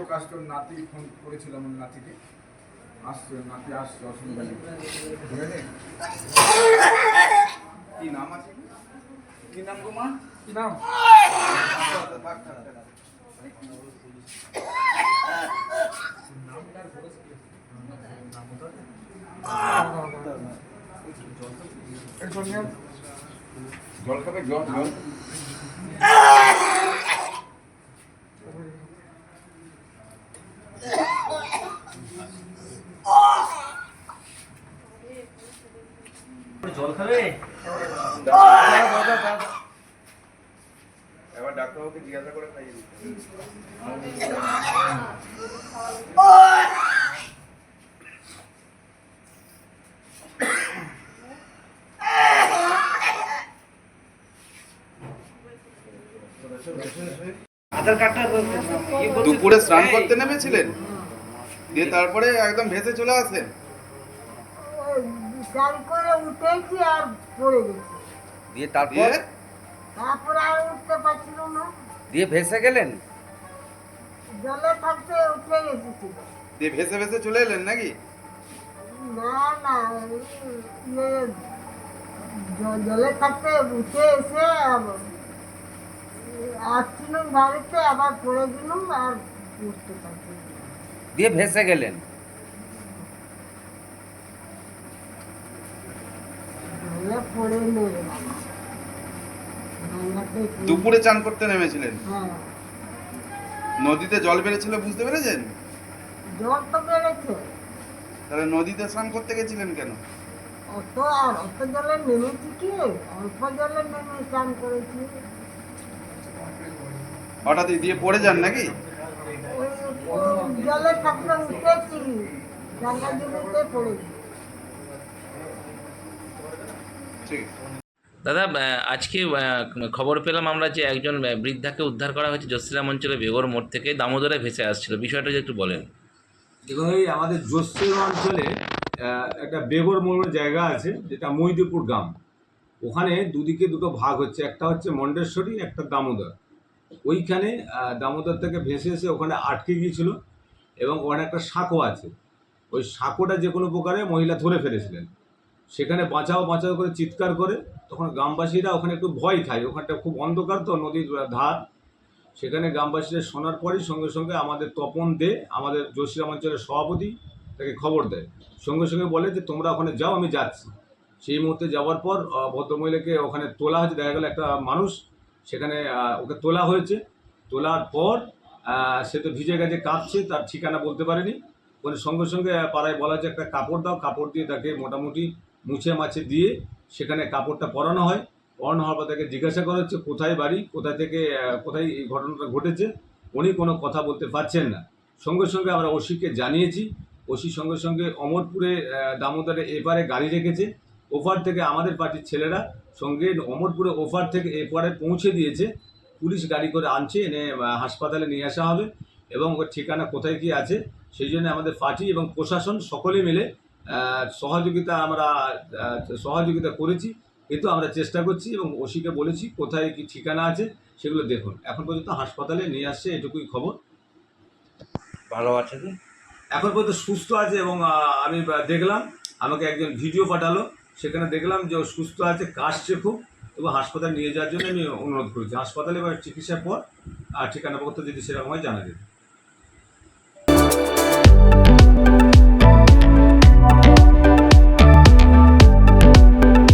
হবে। বাড়ির নাতি ফোন করেছিলাম ওর নাতিকে। আসছে, নাতি আসছে, অসুবিধা নেই? কি নাম আছে? কি নাম গো মা? কি নাম? জল খাবে? জল জল। জল খাবে? এবার ডাক্তারবাবুকে জিজ্ঞাসা করে খাইয়ে দিতে দুপুরে স্নান করতে নেমেছিলেন? দিয়ে তারপরে একদম ভেসে চলে আসলেন? বিকাল করে উঠেছি আর পড়ে গেছি। দিয়ে তারপর? তারপরে আর উঠতে পারছিল না। দিয়ে ভেসে গেলেন? জলে থাকতে উঠে গেছি। দিয়ে ভেসে ভেসে চলে এলেন নাকি? না না ইয়ে জলে থাকতে উঠে এসে আসছিলাম বাড়িতে আবার পড়ে গেলাম আর উঠতে পারছি না। দিয়ে ভেসে গেলেন জলে পড়ে নেবে বাবা ভাঙাতে কি- দুপুরে চান করতে নেমেছিলেন? হ্যাঁ। নদীতে জল বেড়েছিল বুঝতে পেরেছেন? জল তো বেড়েছে। তাহলে নদীতে স্নান করতে গেছিলেন কেন? অত আর অত জলে নেমেছি কি? অল্প জলে নেমে স্নান করেছি। হঠাৎই দিয়ে পড়ে যান নাকি? জলে থাকলে উঠেছি জমিতে পড়েছি ঠিক আছে দাদা আজকে খবর পেলাম আমরা যে একজন বৃদ্ধাকে উদ্ধার করা হয়েছে জসিরাম অঞ্চলে বেগর মোড় থেকে, দামোদরে ভেসে আসছিল। বিষয়টা যদি একটু বলেন। এবং এই আমাদের জোসের অঞ্চলে একটা বেগর মোড় জায়গা আছে, যেটা মহিদীপুর গ্রাম। ওখানে দুদিকে দুটো ভাগ হচ্ছে। একটা হচ্ছে মন্ডেশ্বরী, একটা দামোদর। ওইখানে দামোদর থেকে ভেসে এসে ওখানে আটকে গিয়েছিল এবং ওখানে একটা সাঁকো আছে। ওই সাঁকোটা যে কোনো প্রকারে মহিলা ধরে ফেলেছিলেন। সেখানে বাঁচাও বাঁচাও করে চিৎকার করে তখন গ্রামবাসীরা ওখানে একটু ভয় খায়। ওখানটা খুব অন্ধকার তো, নদীর ধার। সেখানে গ্রামবাসীরা শোনার পরই সঙ্গে সঙ্গে আমাদের তপন দে, আমাদের জসিরাম অঞ্চলের সভাপতি, তাকে খবর দেয়। সঙ্গে সঙ্গে বলে যে, তোমরা ওখানে যাও, আমি যাচ্ছি। সেই মুহূর্তে যাওয়ার পর ভদ্রমহিলাকে ওখানে তোলা হয়েছে। দেখা গেল একটা মানুষ সেখানে ওকে তোলা হয়েছে। তোলার পর সে তো ভিজে গেছে কাঁদছে তার ঠিকানা বলতে পারেনি। ওখানে সঙ্গে সঙ্গে পাড়ায় বলা হচ্ছে একটা কাপড় দাও, কাপড় দিয়ে তাকে মোটামুটি মুছে মাছে দিয়ে সেখানে কাপড়টা পরানো হয়। পরানো হওয়ার পর তাকে জিজ্ঞাসা করা হচ্ছে, কোথায় বাড়ি? কোথায় থেকে কোথায় এই ঘটনাটা ঘটেছে? উনি কোনো কথা বলতে পারছেন না। সঙ্গে সঙ্গে আমরা ওসিকে জানিয়েছি। ওসি সঙ্গে সঙ্গে অমরপুরে দামোদরে এপারে গাড়ি রেখেছে। ওপার থেকে আমাদের পার্টির ছেলেরা সঙ্গে অমরপুরে ওপার থেকে এপারে পৌঁছে দিয়েছে। পুলিশ গাড়ি করে আনছে, এনে হাসপাতালে নিয়ে আসা হবে। এবং ওর ঠিকানা কোথায় কি আছে, সেই জন্য আমাদের পার্টি এবং প্রশাসন সকলে মিলে সহযোগিতা আমরা সহযোগিতা করেছি কিন্তু আমরা চেষ্টা করছি এবং ওসিকে বলেছি কোথায় কি ঠিকানা আছে সেগুলো দেখুন। এখন পর্যন্ত হাসপাতালে নিয়ে আসছে এটুকুই খবর। ভালো আছে তো? এখন পর্যন্ত সুস্থ আছে এবং আমি দেখলাম আমাকে একজন ভিডিও পাঠালো সেখানে দেখলাম যে ও সুস্থ আছে কাশছে খুব এবং হাসপাতালে নিয়ে যাওয়ার জন্য আমি অনুরোধ করেছি। হাসপাতালে বা চিকিৎসার পর আর ঠিকানাপত্র যদি সেরকম হয় জানা যাবে।